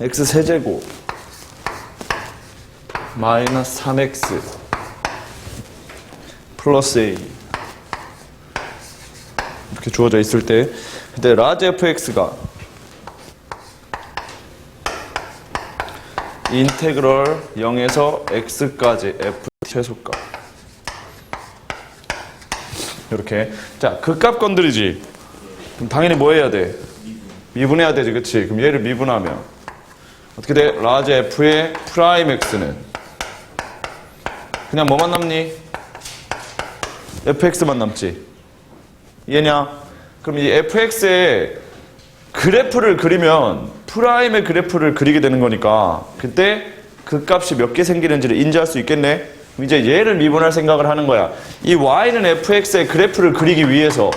x 세제곱. 마이너스 3x 플러스 a. 이렇게 주어져 있을 때 그때 라지 fx가 인테그럴 0에서 x까지 f 최소값 이렇게. 자그값 건드리지. 그럼 당연히 뭐 해야 돼? 미분해야 되지 그치? 그럼 얘를 미분하면 어떻게 돼? 라지 f의 프라임 x는? 그냥 뭐만 남니? Fx만 남지. 이해냐? 그럼 이 fx의 그래프를 그리면 프라임의 그래프를 그리게 되는 거니까 그때 그 값이 몇 개 생기는지를 인지할 수 있겠네. 이제 얘를 미분할 생각을 하는 거야. 이 y는 fx의 그래프를 그리기 위해서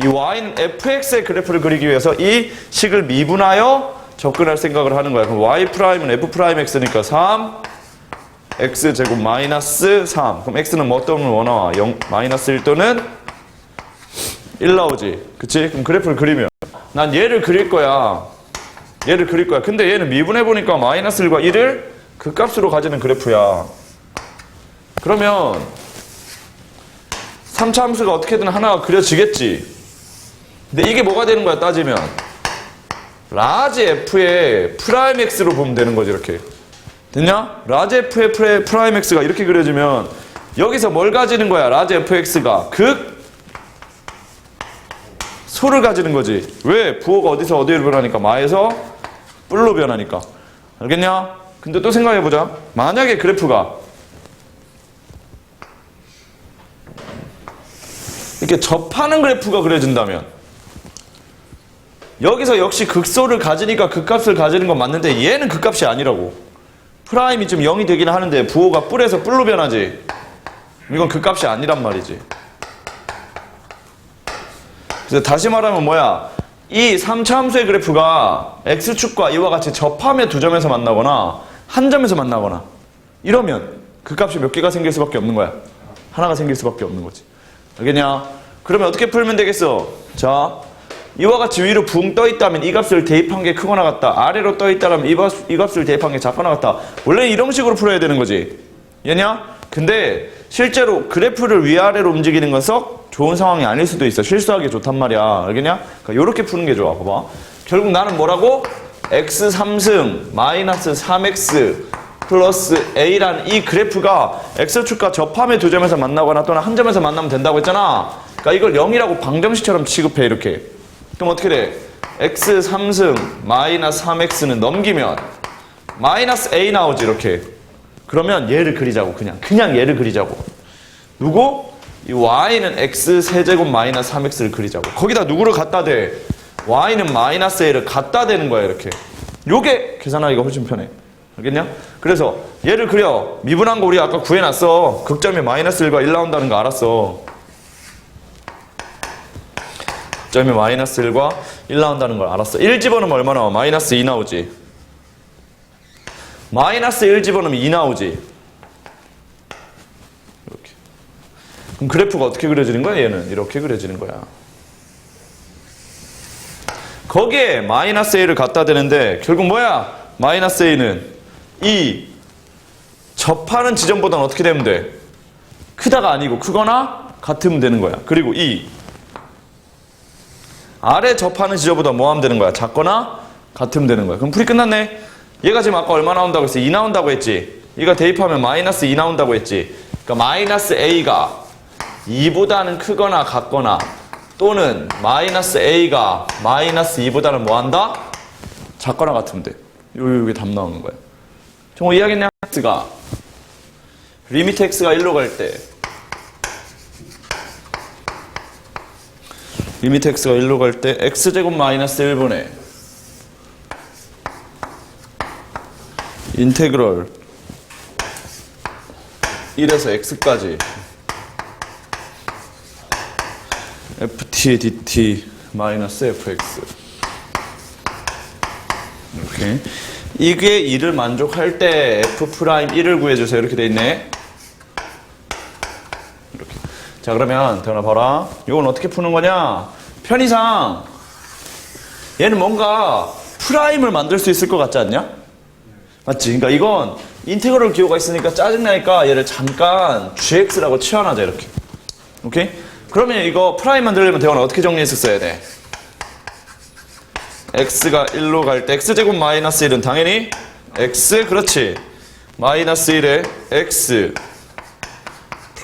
이 y는 fx의 그래프를 그리기 위해서 이 식을 미분하여 접근할 생각을 하는 거야. 그럼 y 프라임은 f 프라임 x니까 3 x 제곱 마이너스 3. 그럼 x는 뭐 또는 뭐 나와? 0 마이너스 1 또는 1 나오지. 그치? 그럼 그래프를 그리면 난 얘를 그릴 거야. 얘를 그릴 거야. 근데 얘는 미분해 보니까 마이너스 1과 1을 그 값으로 가지는 그래프야. 그러면 3차 함수가 어떻게든 하나가 그려지겠지. 근데 이게 뭐가 되는 거야 따지면 라지 f의 프라임 x로 보면 되는 거지 이렇게. 됐냐? 라지 f의 프라임 x가 이렇게 그려지면 여기서 뭘 가지는 거야? 라지 fx가 극 소를 가지는 거지. 왜? 부호가 어디서 어디로 변하니까 마에서 뿔로 변하니까. 알겠냐? 근데 또 생각해보자. 만약에 그래프가 이렇게 접하는 그래프가 그려진다면 여기서 역시 극소를 가지니까 극값을 가지는 건 맞는데 얘는 극값이 아니라고. 프라임이 좀 0이 되긴 하는데 부호가 뿔에서 뿔로 변하지. 이건 극값이 아니란 말이지. 그래서 다시 말하면 뭐야? 이 3차 함수의 그래프가 x축과 이와 같이 접하면 두 점에서 만나거나 한 점에서 만나거나 이러면 그 값이 몇 개가 생길 수밖에 없는 거야. 하나가 생길 수밖에 없는 거지. 알겠냐? 그러면 어떻게 풀면 되겠어? 자, 이와 같이 위로 붕 떠 있다면 이 값을 대입한 게 크거나 같다. 아래로 떠 있다면 이, 값, 이 값을 대입한 게 작거나 같다. 원래 이런 식으로 풀어야 되는 거지. 얘냐? 근데 실제로 그래프를 위아래로 움직이는 건 썩 좋은 상황이 아닐 수도 있어. 실수하기 좋단 말이야. 알겠냐? 그러니까 이렇게 푸는 게 좋아. 봐봐. 결국 나는 뭐라고? x 3승 마이너스 3x 플러스 a란 이 그래프가 x축과 접함의 두 점에서 만나거나 또는 한 점에서 만나면 된다고 했잖아. 그러니까 이걸 0이라고 방정식처럼 취급해 이렇게. 그럼 어떻게 돼? x 3승 마이너스 3x는 넘기면 마이너스 a 나오지 이렇게. 그러면 얘를 그리자고 그냥 그냥 얘를 그리자고. 누구? 이 y는 x 세제곱 마이너스 3x를 그리자고. 거기다 누구를 갖다 대? y는 마이너스 a를 갖다 대는 거야 이렇게. 요게 계산하기가 훨씬 편해. 알겠냐? 그래서 얘를 그려. 미분한 거 우리 아까 구해놨어. 극점이 마이너스 1과 1 나온다는 거 알았어. 극 점이 마이너스 1과 1 나온다는 걸 알았어. 1 집어넣으면 얼마 나와? 마이너스 2 나오지. 마이너스 1 집어넣으면 2 나오지. 이렇게. 그럼 그래프가 어떻게 그려지는 거야? 얘는 이렇게 그려지는 거야. 거기에 마이너스 a를 갖다 대는데 결국 뭐야? 마이너스 a는 이 접하는 지점보다는 어떻게 되면 돼? 크다가 아니고 크거나 같으면 되는 거야. 그리고 이 아래 접하는 지점보다 뭐 하면 되는 거야? 작거나 같으면 되는 거야. 그럼 풀이 끝났네. 얘가 지금 아까 얼마 나온다고 했어? 2 나온다고 했지. 얘가 대입하면 마이너스 2 나온다고 했지. 그러니까 마이너스 a가 2보다는 크거나 같거나 또는 마이너스 a가 마이너스 2보다는 뭐 한다? 작거나 같으면 돼. 요, 요게 답 나오는 거야. 정호 이해하겠냐? x가 리미트 x가 1로 갈 때 리미트 x가 1로 갈 때 x제곱 마이너스 1분의 인테그럴 1에서 x까지 ft dt 마이너스 fx 이렇게 이게 2를 만족할 때 f 프라임 1을 구해주세요. 이렇게 돼 있네 자 그러면 대현아 봐라 이건 어떻게 푸는 거냐 편의상 얘는 뭔가 프라임을 만들 수 있을 것 같지 않냐? 맞지? 그러니까 이건 인테그럴 기호가 있으니까 짜증나니까 얘를 잠깐 gx라고 치환하자 이렇게. 오케이? 그러면 이거 프라임 만들려면 대원아 어떻게 정리했었어야 돼? x가 1로 갈 때 x제곱 마이너스 1은 당연히 x 그렇지 마이너스 1에 x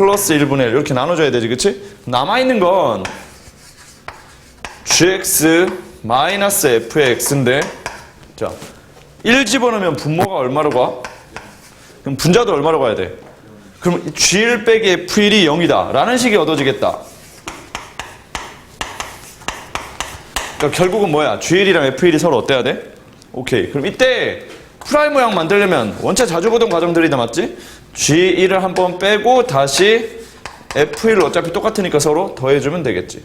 플러스 1분의 1 이렇게 나눠줘야 되지 그치? 남아있는 건 gx 마이너스 f의 x인데 자, 1 집어넣으면 분모가 얼마로 가? 그럼 분자도 얼마로 가야 돼? 그럼 g1 빼기 f1이 0이다 라는 식이 얻어지겠다 그러니까 결국은 뭐야? G1이랑 F1이 서로 어때야 돼? 오케이. 그럼 이때 프라임 모양 만들려면 원체 자주 보던 과정들이다 맞지? G1을 한번 빼고 다시 F1을 어차피 똑같으니까 서로 더해주면 되겠지.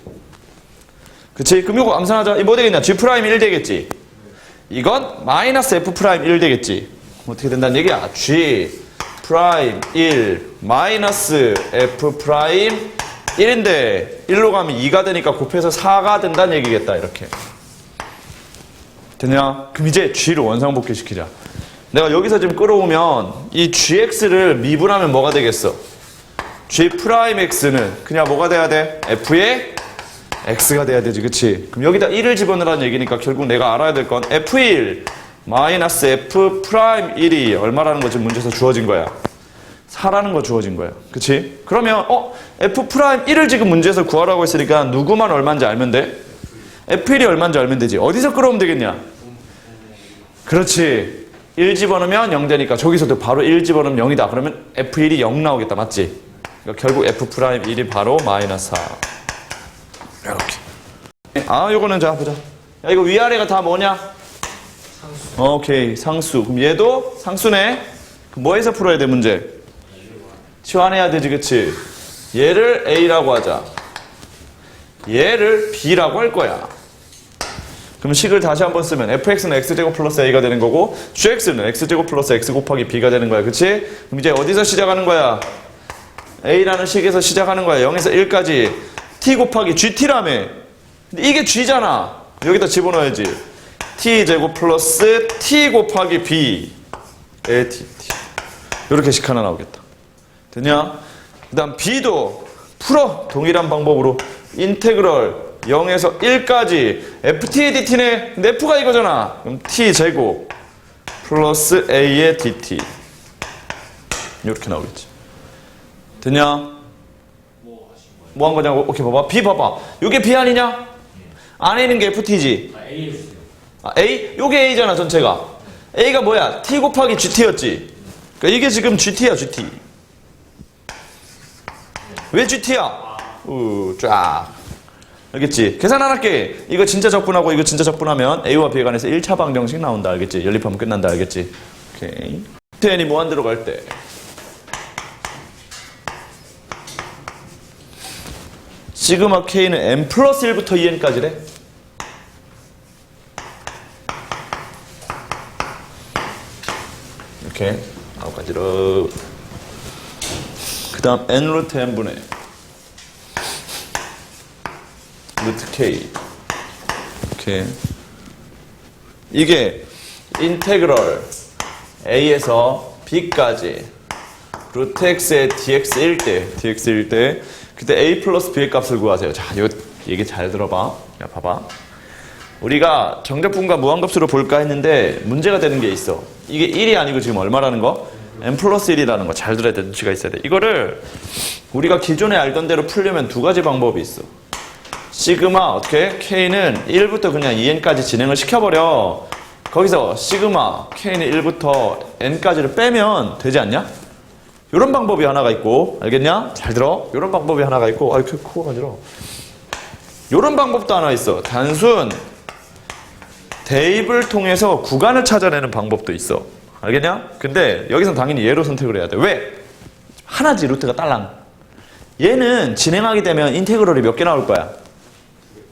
그치? 그럼 이거 암산하자. 이뭐 되겠냐? G 프라임 1 되겠지. 이건 마이너스 F 프라임 1 되겠지. 어떻게 된다는 얘기야? G 프라임 1 마이너스 F 프라임 1인데 1로 가면 2가 되니까 곱해서 4가 된다는 얘기겠다 이렇게 됐냐? 그럼 이제 G를 원상복귀 시키자 내가 여기서 지금 끌어오면 이 GX를 미분하면 뭐가 되겠어? G 프라임 X는 그냥 뭐가 돼야 돼? F의 X가 돼야 되지 그치? 그럼 여기다 1을 집어넣으라는 얘기니까 결국 내가 알아야 될 건 F1 마이너스 F 프라임 1이 얼마라는 거 지금 문제에서 주어진 거야 4라는 거 주어진 거예요. 그치? 그러면, 어, F 프라임 1을 지금 문제에서 구하라고 했으니까 누구만 얼마인지 알면 돼? F1이 얼마인지 알면 되지. 어디서 끌어오면 되겠냐? 그렇지. 1 집어넣으면 0 되니까 저기서도 바로 1 집어넣으면 0이다. 그러면 F1이 0 나오겠다. 맞지? 그러니까 결국 F 프라임 1이 바로 마이너스 4. 이렇게. 아, 요거는 자, 보자. 야, 이거 위아래가 다 뭐냐? 상수. 오케이, 상수. 그럼 얘도 상수네. 뭐에서 풀어야 돼, 문제? 치환해야 되지, 그치? 얘를 A라고 하자. 얘를 B라고 할 거야. 그럼 식을 다시 한번 쓰면 fx는 x제곱 플러스 a가 되는 거고 gx는 x제곱 플러스 x 곱하기 b가 되는 거야. 그치? 그럼 이제 어디서 시작하는 거야? a라는 식에서 시작하는 거야. 0에서 1까지 t 곱하기 gt라며. 근데 이게 g잖아. 여기다 집어넣어야지. t제곱 플러스 t 곱하기 b 에 t, t. 이렇게 식 하나 나오겠다. 되냐? 그 다음 b도 풀어 동일한 방법으로 인테그럴 0에서 1까지. Ft의 dt네. 근데 f가 이거잖아. 그럼 t제곱 플러스 a의 dt 이렇게 나오겠지. 됐냐? 뭐 한 거냐고? 오케이 봐봐. B 봐봐. 이게 b 아니냐? 안에 있는 게 ft지. 아, a? 요게 a잖아 전체가. A가 뭐야? t 곱하기 gt였지. 그러니까 이게 지금 gt야 gt 왜 GT야? 우, 쫙. 알겠지? 계산 안 할게. 이거 진짜 적분하고 이거 진짜 적분하면 A와 B에 관해서 1차 방정식 나온다. 알겠지? 연립하면 끝난다. 알겠지? 오케이. TN이 무한 들어갈 때. 시그마 K는 n 플러스 1부터 2n까지래. 이렇게 아홉 가지로 그 다음 n 루트 n분의 루트 k 이렇게 이게 인테그럴 a에서 b까지 루트 x의 dx일 때 dx일 때 그때 a 플러스 b의 값을 구하세요 자 이거 얘기 잘 들어봐 야 봐봐 우리가 정적분과 무한급수로 볼까 했는데 문제가 되는 게 있어 이게 1이 아니고 지금 얼마라는 거? n 플러스 1이라는 거 잘 들어야 돼. 눈치가 있어야 돼. 이거를 우리가 기존에 알던 대로 풀려면 두 가지 방법이 있어. 시그마 어떻게? k는 1부터 그냥 2n까지 진행을 시켜버려. 거기서 시그마 k는 1부터 n까지를 빼면 되지 않냐? 이런 방법이 하나가 있고 알겠냐? 잘 들어. 이런 방법이 하나가 있고 아이 그 코가 간지러. 이런 방법도 하나 있어. 단순 대입을 통해서 구간을 찾아내는 방법도 있어. 알겠냐? 근데 여기서 당연히 얘로 선택을 해야 돼. 왜? 하나지 루트가 딸랑. 얘는 진행하게 되면 인테그럴이 몇 개 나올 거야?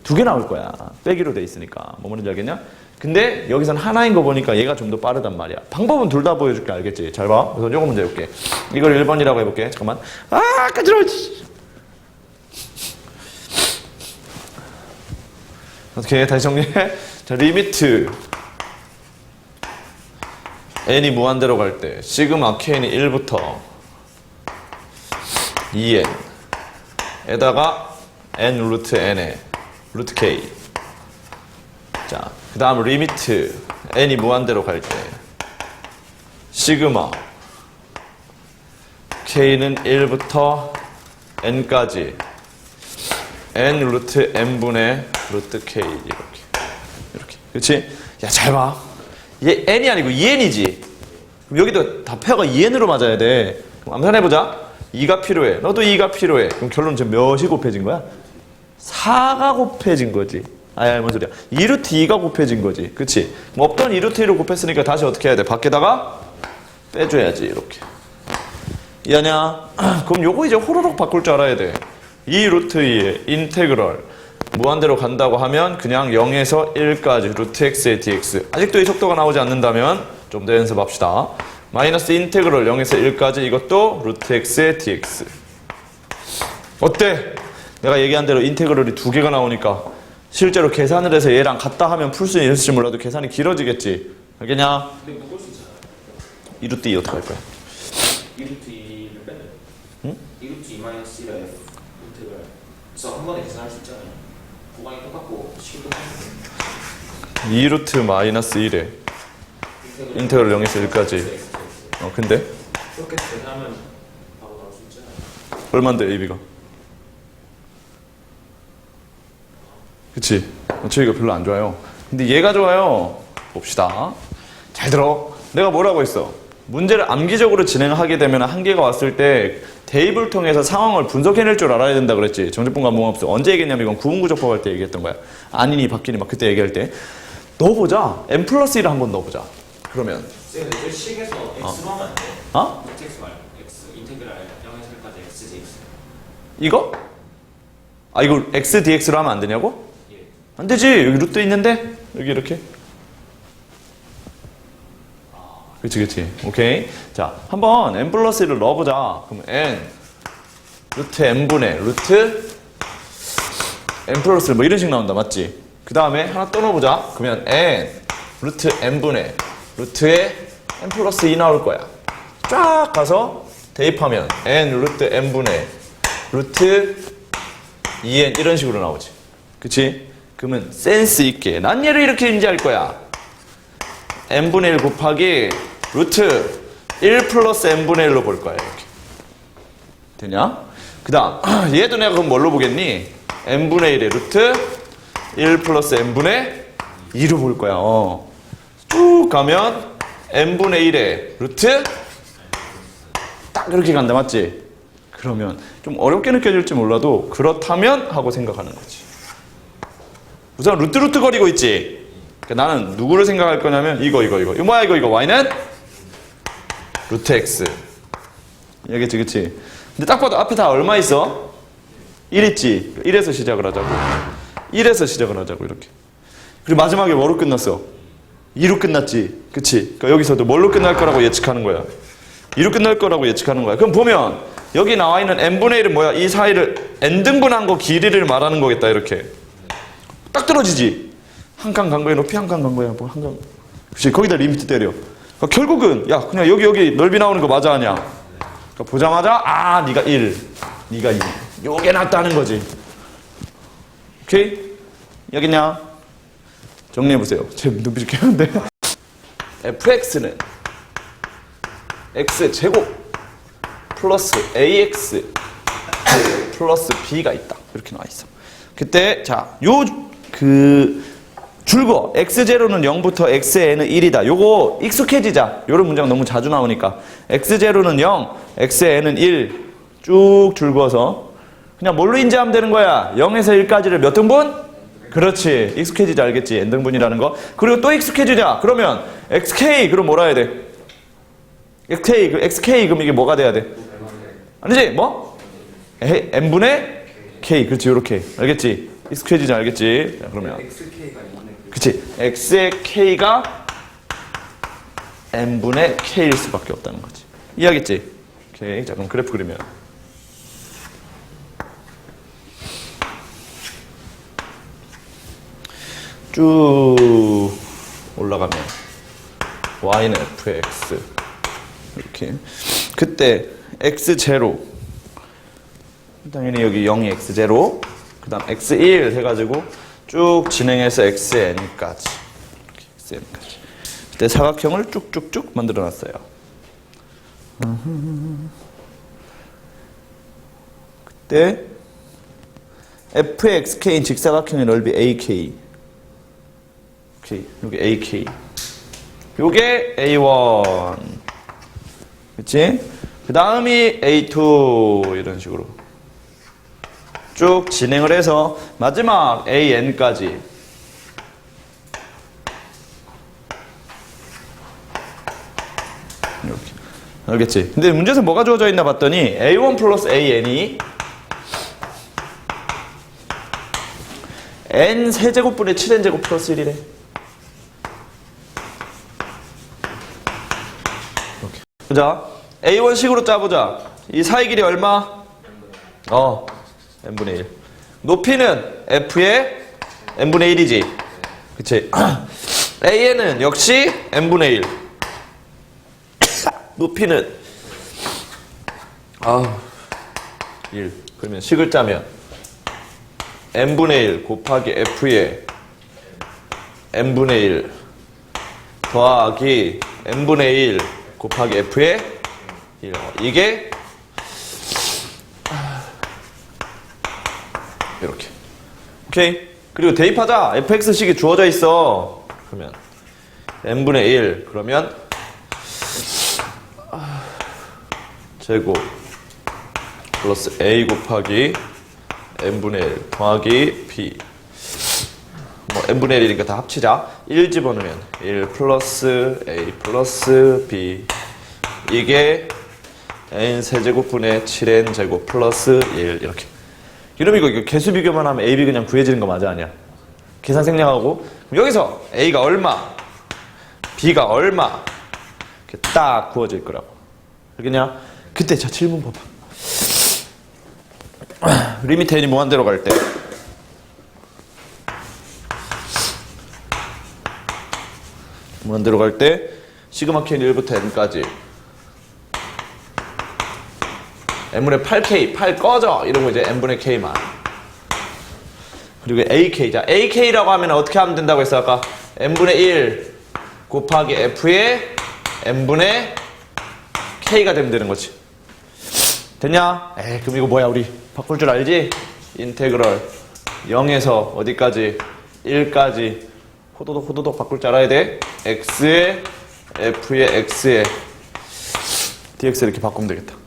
두 개 나올 거야. 빼기로 돼 있으니까. 뭐 뭔지 알겠냐? 근데 여기선 하나인 거 보니까 얘가 좀 더 빠르단 말이야. 방법은 둘 다 보여줄게. 알겠지? 잘 봐. 그래서 요거 문제 해볼게. 이걸 1번이라고 해볼게. 잠깐만. 아, 까지러 어떻게 다시 정리해? 자, 리미트 n이 무한대로 갈 때 시그마 k는 1부터 2n 에다가 n 루트 n에 루트 k 자, 그 다음 리미트 n이 무한대로 갈 때 시그마 k는 1부터 n까지 n 루트 n분의 루트 k 이렇게 이렇게 그렇지? 야 잘 봐. 얘 n이 아니고 2n이지. 그럼 여기도 다 페어가 2n으로 맞아야 돼. 그럼 암산해보자. 2가 필요해. 너도 2가 필요해. 그럼 결론 지금 몇이 곱해진 거야? 4가 곱해진 거지. 아야, 뭔 소리야. 2루트 2가 곱해진 거지. 그치? 뭐 없던 2루트 2를 곱했으니까 다시 어떻게 해야 돼? 밖에다가 빼줘야지. 이렇게. 이해하냐? 그럼 요거 이제 호로록 바꿀 줄 알아야 돼. 2루트 2의 인테그럴. 무한대로 간다고 하면 그냥 0에서 1까지 루트 x의 dx. 아직도 이 속도가 나오지 않는다면 좀 더 연습합시다. 마이너스 인테그럴 0에서 1까지 이것도 루트 x의 dx. 어때? 내가 얘기한 대로 인테그럴이 두 개가 나오니까 실제로 계산을 해서 얘랑 같다 하면 풀 수 있을지 몰라도 계산이 길어지겠지. 알겠냐? 근데 묶을 수 있잖아요. 2루트 2 어떻게 할 거야? 2루트 2를 빼면 응? 2루트 2 마이너스 1의 f 인테그랄 그래서 한 번에 계산할 수 있잖아요. 구간이 똑같고 식도 똑같고 2루트 마이너스 1에 인테그럴 0에서 1까지. 어, 근데 그렇게 계산하면 바로 나올 수 있잖아요. 얼만데 AB가? 그치? 저희가 별로 안 좋아요. 근데 얘가 좋아요. 봅시다. 잘 들어. 내가 뭐라고 했어? 문제를 암기적으로 진행하게 되면 한계가 왔을 때 대입을 통해서 상황을 분석해낼 줄 알아야 된다 그랬지. 정제분 감봉합수 언제 얘기했냐면 이건 구분구조법 할 때 얘기했던 거야. 아니니 바뀌니 막 그때 얘기할 때. 넣어보자. n 플러스 1을 한번 넣어보자. 그러면 쌤, 식에서 x로 하면 안 돼요? 어? x 말고 x 인테그랄 0에서 1까지 x dx. 이거? 아 이거 x dx로 하면 안 되냐고? 예. 안 되지. 여기 루트 있는데? 여기 이렇게. 그치, 그치. 오케이. 자, 한번 n 플러스 1을 넣어보자. 그럼 n, 루트 n분의 루트 n 플러스 1, 뭐 이런 식 나온다. 맞지? 그 다음에 하나 또 넣어보자. 그러면 n, 루트 n분의 루트에 n 플러스 2 나올 거야. 쫙 가서 대입하면 n, 루트 n분의 루트 2n 이런 식으로 나오지. 그치? 그러면 센스 있게 난 얘를 이렇게 인지할 거야. n분의 1 곱하기 루트 1 플러스 n분의 1로 볼 거야. 이렇게. 되냐? 그 다음 얘도 내가 그럼 뭘로 보겠니? n분의 1의 루트 1 플러스 n분의 2로 볼 거야. 어. 쭉 가면 n분의 1의 루트 딱 이렇게 간다. 맞지? 그러면 좀 어렵게 느껴질지 몰라도 그렇다면 하고 생각하는 거지. 우선 루트 루트 거리고 있지. 그러니까 나는 누구를 생각할 거냐면 이거 이거 이거. 이거 뭐야 이거 이거 y는 루트 x. 알겠지 그치? 근데 딱 봐도 앞에 다 얼마 있어? 1 있지. 1에서 시작을 하자고. 1에서 시작을 하자고 이렇게. 그리고 마지막에 뭐로 끝났어? 2로 끝났지. 그치? 그러니까 여기서도 뭘로 끝날 거라고 예측하는 거야. 2로 끝날 거라고 예측하는 거야. 그럼 보면 여기 나와 있는 n분의 1은 뭐야? 이 사이를 n등분한 거 길이를 말하는 거겠다 이렇게. 딱 떨어지지. 한 칸 간 거에 높이 한 칸 간 거야. 뭐 한 칸. 그치? 거기다 리미트 때려. 그러니까 결국은 야 그냥 여기 여기 넓이 나오는 거 맞아 아니야? 그러니까 보자마자 아 네가 1, 네가 2. 요게 낫다는 거지. 오케이? 여기냐? 정리해 보세요. 제 눈빛이 깨는데. fx는 x 제곱 플러스 ax 플러스 b가 있다. 이렇게 나와 있어. 그때 자, 요 그 줄거 x0는 0부터 xn은 1이다. 요거 익숙해지자. 요런 문제가 너무 자주 나오니까 x0는 0, xn은 1. 쭉 줄거서 그냥 뭘로 인지하면 되는 거야? 0에서 1까지를 몇 등분? 그렇지. 익숙해지지 알겠지? n등분이라는 거. 그리고 또 익숙해지자. 그러면 xk 그럼 뭐라 해야 돼? xk 그 xk 그럼 이게 뭐가 돼야 돼? 아니지? 뭐? n분의 k 그렇지 요렇게 알겠지? 익숙해지지 알겠지? 자, 그러면. XK가. 그치. X의 k가 n분의 k일 수밖에 없다는 거지. 이해하겠지? 오케이. 자 그럼 그래프 그리면. 쭉 올라가면 y는 f의 x. 이렇게. 그때 x 제로. 당연히 여기 0이 x 제로 그 다음 x 1 해가지고 쭉 진행해서 xn까지. Xn까지. 그때 사각형을 쭉쭉쭉 만들어놨어요. 그때 f의 xk인 직사각형의 넓이 ak 오케이 여기 ak 요게 a1 그치? 그 다음이 a2 이런 식으로 쭉 진행을 해서 마지막 an까지 이렇게 알겠지? 근데 문제에서 뭐가 주어져 있나 봤더니 a1 플러스 an이 n 세제곱분의 7n 제곱 플러스 1이래 보자. A1식으로 짜보자. 이 사이 길이 얼마? 어, n분의 1. 높이는 f의 n분의 1이지. 그치? AN은 역시 n분의 1. 높이는 아, 1. 그러면 식을 짜면 n분의 1 곱하기 f의 n분의 1 더하기 n분의 1 곱하기 f의 1. 이게 이렇게. 오케이. 그리고 대입하자. fx식이 주어져 있어. 그러면 n분의 1 그러면 제곱 플러스 a 곱하기 n분의 1 더하기 b 뭐 n분의 1이니까 다 합치자 1 집어넣으면 1 플러스 a 플러스 b 이게 n 세제곱분의 7n 제곱 플러스 1 이렇게 이러면 이거 이거 개수 비교만 하면 ab 그냥 구해지는 거 맞아 아니야? 계산 생략하고. 여기서 a가 얼마? B가 얼마? 이렇게 딱 구워질 거라고. 알겠냐? 그때 자 질문 봐봐. 리미트 n이 무한대로 갈 때. 무한대로 갈 때 시그마 k는 1부터 n까지 n분의 8k 8 꺼져! 이러고 이제 n분의 k만. 그리고 ak 자 ak라고 하면 어떻게 하면 된다고 했어 아까? N분의 1 곱하기 f의 n분의 k가 되면 되는 거지. 됐냐? 에이 그럼 이거 뭐야 우리? 바꿀 줄 알지? 인테그럴 0에서 어디까지? 1까지. 호도독 호도독 바꿀 줄 알아야 돼. X에 f에 x에 dx 이렇게 바꾸면 되겠다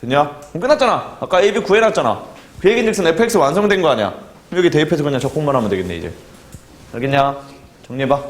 됐냐? 그럼 끝났잖아. 아까 a, b 구해놨잖아. 비행인즉슨 fx 완성된 거 아니야? 여기 대입해서 그냥 적분만 하면 되겠네 이제. 알겠냐? 정리해봐